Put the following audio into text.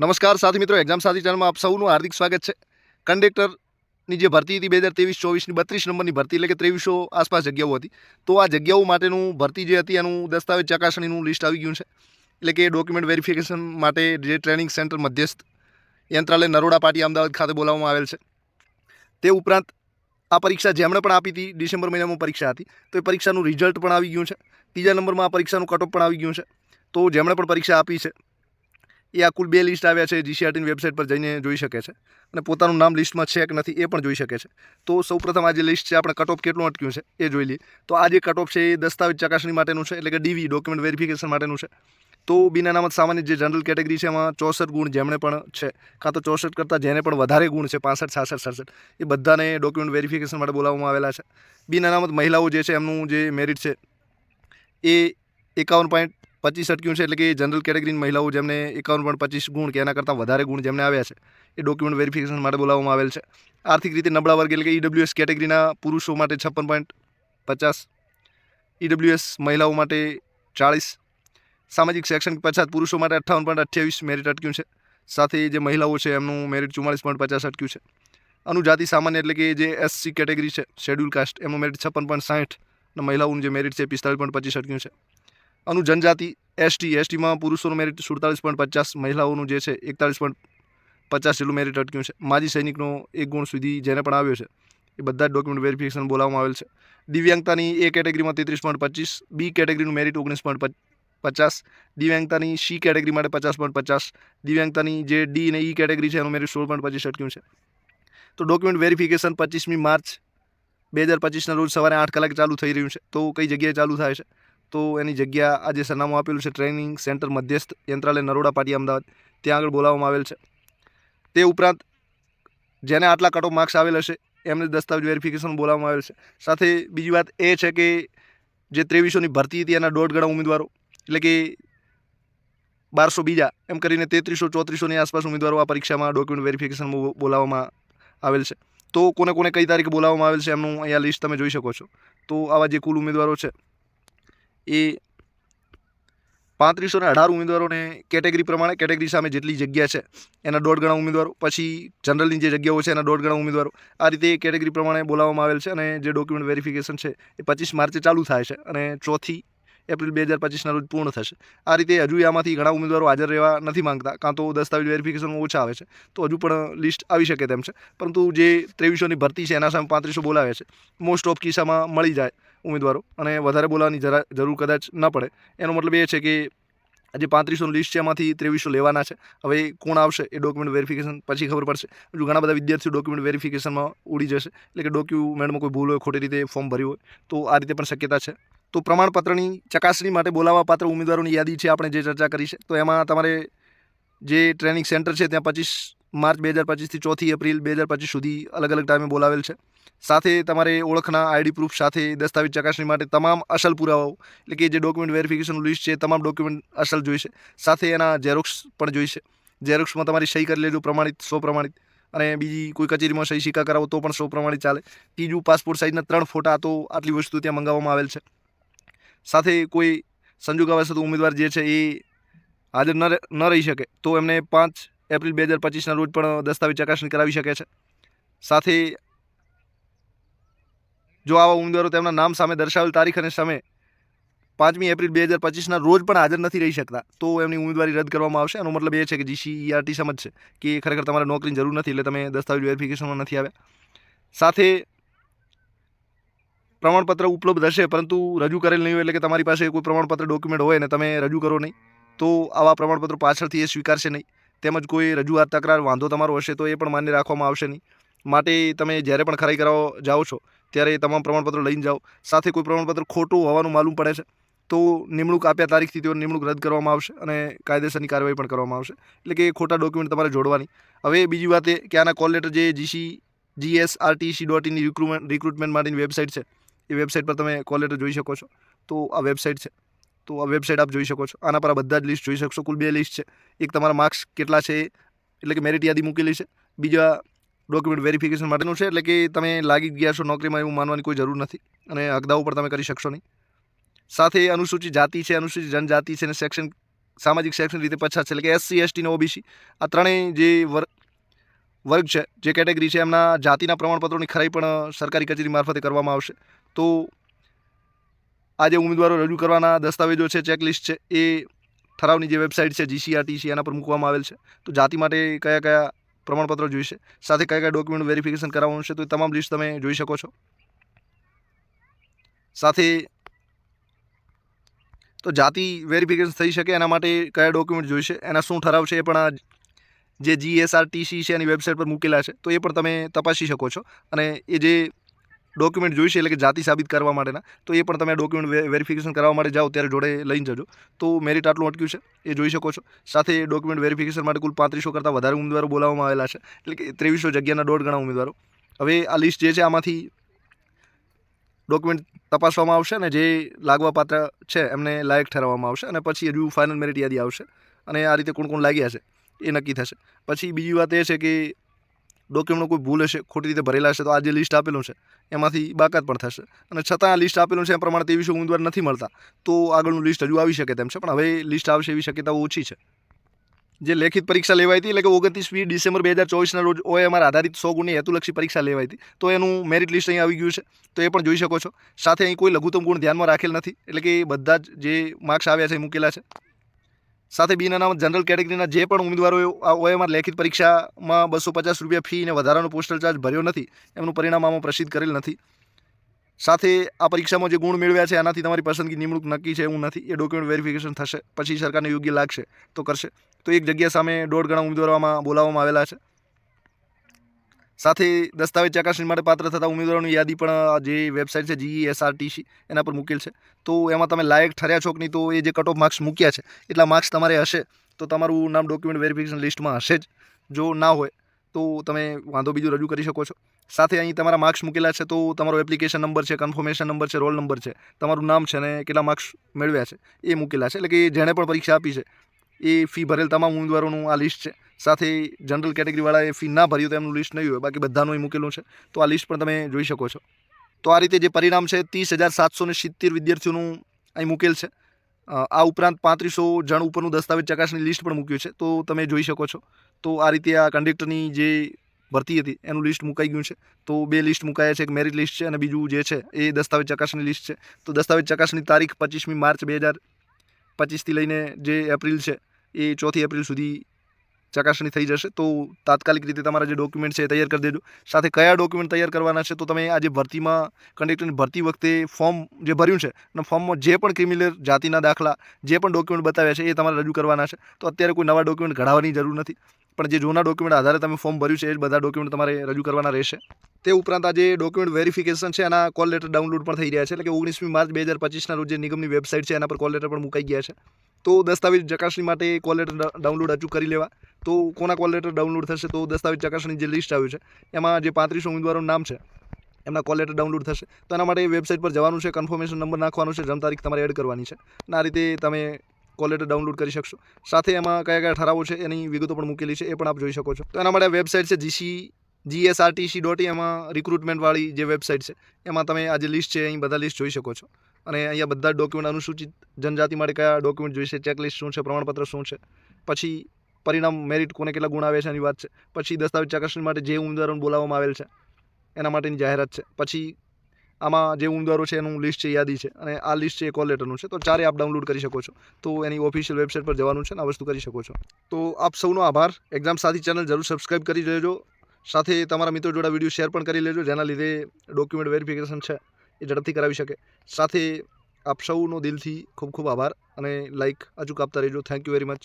નમસ્કાર સાથી મિત્રો એક્ઝામ સાથી ચેનલમાં આપ સૌનું હાર્દિક સ્વાગત છે. કંડક્ટરની જે ભરતી હતી બે હજાર ત્રેવીસ, ચોવીસની બત્રીસ નંબરની ભરતી એટલે કે ત્રેવીસો આસપાસ જગ્યાઓ હતી. તો આ જગ્યાઓ માટેનું ભરતી જે હતી એનું દસ્તાવેજ ચકાસણીનું લિસ્ટ આવી ગયું છે. એટલે કે ડોક્યુમેન્ટ વેરિફિકેશન માટે જે ટ્રેનિંગ સેન્ટર મધ્યસ્થ યંત્રાલય નરોડા પાટી અમદાવાદ ખાતે બોલાવવામાં આવેલ છે. તે ઉપરાંત આ પરીક્ષા જેમણે પણ આપી હતી, ડિસેમ્બર મહિનામાં પરીક્ષા હતી, તો એ પરીક્ષાનું રિઝલ્ટ પણ આવી ગયું છે. ત્રીજા નંબરમાં આ પરીક્ષાનું કટઓફ પણ આવી ગયું છે. તો જેમણે પણ પરીક્ષા આપી છે એ આ કુલ બે લિસ્ટ આવ્યા છે જીસીઆરટીની વેબસાઇટ પર જઈને જોઈ શકે છે. અને પોતાનું નામ લિસ્ટમાં છે કે નથી એ પણ જોઈ શકે છે. તો સૌપ્રથમ આ જે લિસ્ટ છે, આપણે કટઓફ કેટલું અટક્યું છે, એ જોઈ લઈએ. તો આ જે કટઓફ છે, એ દસ્તાવેજ ચકાસણી માટેનું છે, એટલે કે ડીવી ડોક્યુમેન્ટ વેરિફિકેશન માટેનું છે. તો બિન અનામત સામાન્ય જે જનરલ કેટેગરી છે, એમાં ચોસઠ ગુણ જેમણે પણ છે, કાં તો ચોસઠ કરતાં જેને પણ વધારે ગુણ છે, પાસઠ, છાસઠ, સડસઠ, એ બધાને ડોક્યુમેન્ટ વેરિફિકેશન માટે બોલાવવામાં આવેલા છે. બિન અનામત મહિલાઓ જે છે, એમનું જે મેરિટ છે, એ એકાવન પોઈન્ટ પચીસ અટક્યું છે એટલે કે જનરલ કેટેગરીની મહિલાઓ જેમને એકાવન પણ પચીસ ગુણ કે એના કરતાં વધારે ગુણ જેમને આવ્યા છે, એ ડોક્યુમેન્ટ વેરિફિકેશન માટે બોલાવવામાં આવેલ છે. આર્થિક રીતે નબળા વર્ગ એટલે કે ઈડબ્લ્યુએસ કેટેગરીના પુરુષો માટે છપ્પન પોઈન્ટ પચાસ ઈડબ્લ્યુએસ મહિલાઓ માટે ચાળીસ, સામાજિક શૈક્ષણિક પછાત પુરુષો માટે અઠ્ઠાવન પોઈન્ટ અઠ્યાવીસ મેરિટ અટક્યું છે. સાથે જે મહિલાઓ છે એમનું મેરિટ ચુમ્માલીસ પોઈન્ટ પચાસ અટક્યું છે. અનુજાતિ સામાન્ય એટલે કે જે એસસી કેટેગરી છે શેડ્યુલ કાસ્ટ એમનું મેરિટ છપ્પન પોઈન્ટ સાઠ અને મહિલાઓનું જે મેરિટ છે પિસ્તાળીસ પોઈન્ટ પચીસ અટક્યું છે. અનુજનજાતિ એસટી. એસટીમાં પુરુષોનું મેરિટ સુડતાલીસ પોઈન્ટ પચાસ, મહિલાઓનું જે છે એકતાલીસ પોઈન્ટ પચાસ જેટલું મેરિટ અટક્યું છે. માજી સૈનિકનો એક ગુણ સુધી જેને પણ આવ્યો છે, એ બધા જ ડોક્યુમેન્ટ વેરિફિકેશન બોલાવવામાં આવેલ છે. દિવ્યાંગતાની એ કેટેગરીમાં તેત્રીસ પોઈન્ટ પચીસ, બી કેટેગરીનું મેરિટ ઓગણીસ પોઈન્ટ પચાસ, દિવ્યાંગતાની સી કેટેગરી માટે પચાસ પોઈન્ટ પચાસ, દિવ્યાંગતાની જે ડી અને ઈ કેટેગરી છે એનું મેરિટ સોળ પોઈન્ટ પચીસ અટક્યું છે. તો ડોક્યુમેન્ટ વેરિફિકેશન પચીસમી માર્ચ, બે હજાર પચીસના રોજ સવારે આઠ કલાકે ચાલુ થઈ રહ્યું છે. તો કઈ જગ્યાએ ચાલુ થાય છે? તો એની જગ્યા આ જે સરનામું આપેલું છે ટ્રેનિંગ સેન્ટર મધ્યસ્થ યંત્રાલય નરોડા પાટી અમદાવાદ. ત્યાં આગળ બોલાવવામાં આવેલ છે. તે ઉપરાંત જેને આટલા કટ માર્ક્સ આવેલ હશે, એમને દસ્તાવેજ વેરિફિકેશન બોલાવવામાં આવેલ છે. સાથે બીજી વાત એ છે કે જે ત્રેવીસોની ભરતી હતી એના દોઢ ગણા ઉમેદવારો, એટલે કે બારસો બીજા, એમ કરીને તેત્રીસો, ચોત્રીસોની આસપાસ ઉમેદવારો આ પરીક્ષામાં ડોક્યુમેન્ટ વેરિફિકેશન બોલાવવામાં આવેલ છે. તો કોને કોને કઈ તારીખે બોલાવવામાં આવેલ છે એમનું અહીંયા લિસ્ટ તમે જોઈ શકો છો. તો આવા જે કુલ ઉમેદવારો છે એ પાંત્રીસો ને અઢાર ઉમેદવારોને કેટેગરી પ્રમાણે કેટેગરી સામે જેટલી જગ્યા છે, એના દોઢ ગણા ઉમેદવારો, પછી જનરલની જે જગ્યાઓ છે એના દોઢ ગણા ઉમેદવારો, આ રીતે કેટેગરી પ્રમાણે બોલાવવામાં આવેલ છે અને જે ડોક્યુમેન્ટ વેરિફિકેશન છે એ પચીસ માર્ચે ચાલુ થાય છે અને ચોથી એપ્રિલ બે હજાર પચીસના રોજ પૂર્ણ થશે. આ રીતે હજુ આમાંથી ઘણા ઉમેદવારો હાજર રહેવા નથી માંગતા, કાં તો દસ્તાવેજ વેરિફિકેશન ઓછા આવે છે, તો હજુ પણ લિસ્ટ આવી શકે તેમ છે. પરંતુ જે ત્રેવીસોની ભરતી છે એના સામે પાંત્રીસો બોલાવે છે. મોસ્ટ ઓફ કિસ્સામાં મળી જાય ઉમેદવારો અને વધારે બોલાવવાની જરા જરૂર કદાચ ન પડે. એનો મતલબ એ છે કે આજે પાંત્રીસોનું લિસ્ટ છે, એમાંથી ત્રેવીસો લેવાના છે. હવે કોણ આવશે એ ડોક્યુમેન્ટ વેરિફિકેશન પછી ખબર પડશે. હજુ ઘણા બધા વિદ્યાર્થીઓ ડોક્યુમેન્ટ વેરિફિકેશનમાં ઉડી જશે. એટલે કે ડોક્યુમેન્ટમાં કોઈ ભૂલ હોય, ખોટી રીતે ફોર્મ ભર્યું હોય, તો આ રીતે પણ શક્યતા છે. તો પ્રમાણપત્રની ચકાસણી માટે બોલાવવા પાત્ર ઉમેદવારોની યાદી છે, આપણે જે ચર્ચા કરી છે. તો એમાં તમારે જે ટ્રેનિંગ સેન્ટર છે, ત્યાં પચીસ માર્ચ બે હજાર પચીસથી ચોથી એપ્રિલ બે હજાર પચીસ સુધી અલગ અલગ ટાઈમે બોલાવેલ છે. સાથે તમારે ઓળખના આઈડી પ્રૂફ સાથે દસ્તાવેજ ચકાસણી માટે તમામ અસલ પુરાવાઓ, એટલે કે જે ડોક્યુમેન્ટ વેરિફિકેશનનું લિસ્ટ છે તમામ ડોક્યુમેન્ટ અસલ જોઈશે. સાથે એના ઝેરોક્સ પણ જોઈશે. ઝેરોક્સમાં તમારી સહી કરી લેજો પ્રમાણિત સો પ્રમાણિત અને બીજી કોઈ કચેરીમાં સહી સિક્કા કરાવો તો પણ સો પ્રમાણિત ચાલે. ત્રીજું પાસપોર્ટ સાઇઝના ત્રણ ફોટા તો આટલી વસ્તુ ત્યાં મંગાવવામાં આવેલ છે. સાથે કોઈ સંજોગાવશ ઉમેદવાર જે છે એ હાજર ન ન રહી શકે, તો એમને પાંચ એપ્રિલ બે હજાર પચીસના રોજ પણ દસ્તાવેજ ચકાસણી કરાવી શકે છે. સાથે જો આવા ઉમેદવારો તેમના નામ સામે દર્શાવેલ તારીખ અને સમય પાંચમી એપ્રિલ બે હજાર પચીસના રોજ પણ હાજર નથી રહી શકતા, તો એમની ઉમેદવારી રદ કરવામાં આવશે. એનો મતલબ એ છે કે જીસીઈઆરટી સમજશે કે ખરેખર તમારે નોકરીની જરૂર નથી એટલે તમે દસ્તાવેજ વેરિફિકેશનમાં નથી આવ્યા. સાથે પ્રમાણપત્ર ઉપલબ્ધ હશે, પરંતુ રજૂ કરેલ નહીં હોય એટલે કે તમારી પાસે કોઈ પ્રમાણપત્ર ડોક્યુમેન્ટ હોય ને તમે રજૂ કરો નહીં, તો આવા પ્રમાણપત્રો પાછળથી એ સ્વીકારશે નહીં. તેમજ કોઈ રજૂઆત, તકરાર, વાંધો તમારો હશે તો એ પણ માન્ય રાખવામાં આવશે નહીં. માટે તમે જ્યારે પણ ખરાઈ કરાવવા જાઓ છો, ત્યારે એ તમામ પ્રમાણપત્રો લઈને જાઓ. સાથે કોઈ પ્રમાણપત્ર ખોટું હોવાનું માલુમ પડે છે, તો નિમણૂક આપ્યા તારીખથી તેઓ નિમણૂક રદ કરવામાં આવશે અને કાયદેસરની કાર્યવાહી પણ કરવામાં આવશે. એટલે કે ખોટા ડોક્યુમેન્ટ તમારે જોડવાની. હવે બીજી વાત એ કે આના કોલ લેટર જે જીસી જીએસઆરટીસી ડોટ ઇનની રિક્રુટમેન્ટ રિક્રુટમેન્ટ માટેની વેબસાઇટ છે, એ વેબસાઇટ પર તમે કોલ લેટર જોઈ શકો છો. તો આ વેબસાઇટ છે. તો આ વેબસાઇટ આપ જોઈ શકો છો. આના પર આ બધા જ લિસ્ટ જોઈ શકશો. કુલ બે લિસ્ટ છે. એક તમારા માર્ક્સ કેટલા છે, એટલે કે મેરિટ યાદી મૂકેલી છે. બીજા ડોક્યુમેન્ટ વેરિફિકેશન માટેનું છે, એટલે કે તમે લાગી ગયા છો નોકરીમાં એવું માનવાની કોઈ જરૂર નથી અને અગદાઓ પર તમે કરી શકશો નહીં. સાથે અનુસૂચિત જાતિ છે, અનુસૂચિત જનજાતિ છે અને સેક્શન સામાજિક શૈક્ષણિક રીતે પછાત છે, એટલે કે એસસી એસટી અને ઓબીસી આ ત્રણેય જે વર્ગ વર્ગ છે, જે કેટેગરી છે, એમના જાતિના પ્રમાણપત્રોની ખરાઈ પણ સરકારી કચેરી મારફતે કરવામાં આવશે. તો આ જે ઉમેદવારો રજૂ કરવાના દસ્તાવેજો છે ચેકલિસ્ટ છે, એ ઠરાવની જે વેબસાઇટ છે જીસીઆરટીસી એના પર મૂકવામાં આવેલ છે. તો જાતિ માટે કયા કયા પ્રમાણપત્રો જોઈશે. સાથે કયા કયા ડોક્યુમેન્ટ વેરિફિકેશન કરાવવાનું છે તો એ તમામ લિસ્ટ તમે જોઈ શકો છો. સાથે તો જાતિ વેરિફિકેશન થઈ શકે એના માટે કયા ડોક્યુમેન્ટ જોઈશે, એના શું ઠરાવ છે એ પણ આ જે જીએસઆરટીસી છે એની વેબસાઇટ પર મૂકેલા છે, તો એ પણ તમે તપાસી શકો છો. અને એ જે ડોક્યુમેન્ટ જોઈશે એટલે કે જાતિ સાબિત કરવા માટેના. તો એ પણ તમે ડોક્યુમેન્ટ વેરિફિકેશન કરવા માટે જાઓ, ત્યારે જોડે લઈને જજો. તો મેરિટ આટલું અટક્યું છે, એ જોઈ શકો છો. સાથે ડોક્યુમેન્ટ વેરિફિકેશન માટે કુલ પાંત્રીસો કરતાં વધારે ઉમેદવારો બોલાવવામાં આવેલા છે, એટલે કે ત્રેવીસો જગ્યાના દોઢ ગણા ઉમેદવારો. હવે આ લિસ્ટ જે છે, આમાંથી ડોક્યુમેન્ટ તપાસવામાં આવશે અને જે લાગવા પાત્ર છે, એમને લાયક ઠરાવવામાં આવશે અને પછી હજુ ફાઇનલ મેરિટ યાદી આવશે. અને આ રીતે કોણ કોણ લાગ્યા છે, એ નક્કી થશે. પછી બીજી વાત એ છે કે ડોક્યુમેન્ટનો કોઈ ભૂલ હશે, ખોટી રીતે ભરેલા હશે, તો આ જે લિસ્ટ આપેલું છે, એમાંથી બાકાત પણ થશે. અને છતાં આ લિસ્ટ આપેલું છે એ પ્રમાણે ત્રેવીસો ઉમેદવાર નથી મળતા, તો આગળનું લિસ્ટ હજુ આવી શકે તેમ છે, પણ હવે લિસ્ટ આવશે એવી શક્યતાઓ ઓછી છે. જે લેખિત પરીક્ષા લેવાઈ હતી, એટલે કે ઓગણત્રીસમી ડિસેમ્બર બે હજાર ચોવીસના રોજ ઓએમઆર આધારિત સો ગુણની હેતુલક્ષી પરીક્ષા લેવાઈ હતી, તો એનું મેરિટ લિસ્ટ અહીં આવી ગયું છે, તો એ પણ જોઈ શકો છો. સાથે અહીં કોઈ લઘુત્તમ ગુણ ધ્યાનમાં રાખેલ નથી, એટલે કે બધા જ જે માર્ક્સ આવ્યા છે, એ મૂકેલા છે. સાથે બિન અનામત જનરલ કેટેગરીના જે પણ ઉમેદવારોએ હોય એમાં લેખિત પરીક્ષામાં બસો પચાસ રૂપિયા ફી અને વધારાનો પોસ્ટલ ચાર્જ ભર્યો નથી, એમનું પરિણામ આમાં પ્રસિદ્ધ કરેલ નથી. સાથે આ પરીક્ષામાં જે ગુણ મેળવ્યા છે, આનાથી તમારી પસંદગી નિમણૂક નક્કી છે એવું નથી, એ ડોક્યુમેન્ટ વેરિફિકેશન થશે, પછી સરકારને યોગ્ય લાગશે તો કરશે. તો એક જગ્યા સામે દોઢ ગણા ઉમેદવારોમાં બોલાવવામાં આવેલા છે. સાથે દસ્તાવેજ ચકાસણી માટે પાત્ર થતા ઉમેદવારોની યાદી પણ જે વેબસાઇટ છે જીઈએસઆરટીસી એના પર મૂકેલ છે. તો એમાં તમે લાયક ઠર્યા છો કે નહીં, તો એ જે કટ ઓફ માર્ક્સ મૂક્યા છે, એટલા માર્ક્સ તમારે હશે. તો તમારું નામ ડોક્યુમેન્ટ વેરિફિકેશન લિસ્ટમાં હશે જ. જો ના હોય, તો તમે વાંધો બીજું રજૂ કરી શકો છો. સાથે અહીં તમારા માર્ક્સ મૂકેલા છે, તો તમારો એપ્લિકેશન નંબર છે કન્ફર્મેશન નંબર છે રોલ નંબર છે, તમારું નામ છે અને કેટલા માર્ક્સ મેળવ્યા છે, એ મૂકેલા છે. એટલે કે જેણે પણ પરીક્ષા આપી છે એ ફી ભરેલ તમામ ઉમેદવારોનું આ લિસ્ટ છે. સાથે જનરલ કેટેગરીવાળાએ ફી ના ભર્યું તો એમનું લિસ્ટ નહીં હોય, બાકી બધાનું મૂકેલું છે. તો આ લિસ્ટ પણ તમે જોઈ શકો છો. તો આ રીતે જે પરિણામ છે, ત્રીસ હજાર સાતસો ને સિત્તેર વિદ્યાર્થીઓનું અહીં મૂકેલ છે. આ ઉપરાંત પાંત્રીસો જણ ઉપરનું દસ્તાવેજ ચકાસણી લિસ્ટ પણ મૂક્યું છે. તો તમે જોઈ શકો છો. તો આ રીતે આ કંડક્ટરની જે ભરતી હતી, એનું લિસ્ટ મુકાઈ ગયું છે. તો બે લિસ્ટ મુકાયા છે, એક મેરિટ લિસ્ટ છે અને બીજું જે છે, એ દસ્તાવેજ ચકાસણી લિસ્ટ છે. તો દસ્તાવેજ ચકાસણી તારીખ પચીસમી માર્ચ બે હજાર પચીસથી લઈને જે એપ્રિલ છે એ ચોથી એપ્રિલ સુધી ચકાસણી થઈ જશે. તો તાત્કાલિક રીતે તમારા જે ડોક્યુમેન્ટ છે એ તૈયાર કરી દેજો. સાથે કયા ડોક્યુમેન્ટ તૈયાર કરવાના છે, તો તમે આ જે ભરતીમાં કંડક્ટરની ભરતી વખતે ફોર્મ જે ભર્યું છે અને ફોર્મમાં જે પણ ક્રિમિનલ જાતિના દાખલા, જે પણ ડોક્યુમેન્ટ બતાવ્યા છે, એ તમારે રજૂ કરવાના છે. તો અત્યારે કોઈ નવા ડોક્યુમેન્ટ ઘડાવવાની જરૂર નથી. પણ જે જૂના ડોક્યુમેન્ટ આધારે તમે ફોર્મ ભર્યું છે, એ બધા ડોક્યુમેન્ટ તમારે રજૂ કરવાના રહેશે. તે ઉપરાંત આ જે ડોક્યુમેન્ટ વેરિફિકેશન છે, એના કોલ લેટર ડાઉનલોડ પણ થઈ રહ્યા છે. એટલે કે ઓગણીસમી માર્ચ બે હજાર પચીસના રોજ જે નિગમની વેબસાઇટ છે, એના પર કોલ લેટર પણ મુકાઈ ગયા છે. તો દસ્તાવેજ ચકાસણી માટે કોલ ડાઉનલોડ હજુ કરી લેવા. તો કોના કોલ લેટર ડાઉનલોડ થશે તો દસ્તાવેજ ચકાસણી જે લિસ્ટ આવ્યું છે, એમાં જે પાંત્રીસ ઉમેદવારોનું નામ છે, એમના કોલ લેટર ડાઉનલોડ થશે. તો એના માટે વેબસાઇટ પર જવાનું છે, કન્ફર્મેશન નંબર નાખવાનો છે, જન્મ તારીખ તમારે એડ કરવાની છે. અને આ રીતે તમે કોલ લેટર ડાઉનલોડ કરી શકશો. સાથે એમાં કયા કયા ઠરાવો છે, એની વિગતો પણ મૂકેલી છે, એ પણ આપ જોઈ શકો છો. તો એના માટે વેબસાઇટ છે, જીસી, જીએસઆરટીસી ડોટ એમાં રિક્રુટમેન્ટવાળી જે વેબસાઇટ છે, એમાં તમે આ જે લિસ્ટ છે, અહીં બધા લિસ્ટ જોઈ શકો છો. અને અહીંયા બધા ડોક્યુમેન્ટ અનુસૂચિત જનજાતિ માટે કયા ડોક્યુમેન્ટ જોઈશે ચેકલિસ્ટ શું છે, પ્રમાણપત્ર શું છે, પછી પરિણામ મેરિટ કોને કેટલા ગુણ આવે છે એની વાત છે, પછી દસ્તાવેજ ચકાસણી માટે જે ઉમેદવારોને બોલાવવામાં આવેલ છે, એના માટેની જાહેરાત છે, પછી આમાં જે ઉમેદવારો છે એનું લિસ્ટ છે, યાદી છે, અને આ લિસ્ટ છે એ કોલ લેટરનું છે, તો ચારે આપ ડાઉનલોડ કરી શકો છો. તો એની ઓફિશિયલ વેબસાઇટ પર જવાનું છે અને આ વસ્તુ કરી શકો છો. તો આપ સૌનો આભાર. એક્ઝામ સાથી ચેનલ જરૂર સબસ્ક્રાઈબ કરી લેજો. સાથે તમારા મિત્રો જોડે વીડિયો શેર પણ કરી લેજો, જેના લીધે ડોક્યુમેન્ટ વેરિફિકેશન છે. એ ઝડપથી કરાવી શકે. સાથે આપ સૌનો દિલથી ખૂબ ખૂબ આભાર અને લાઇક અચૂક આપતા રહેજો. Thank you very much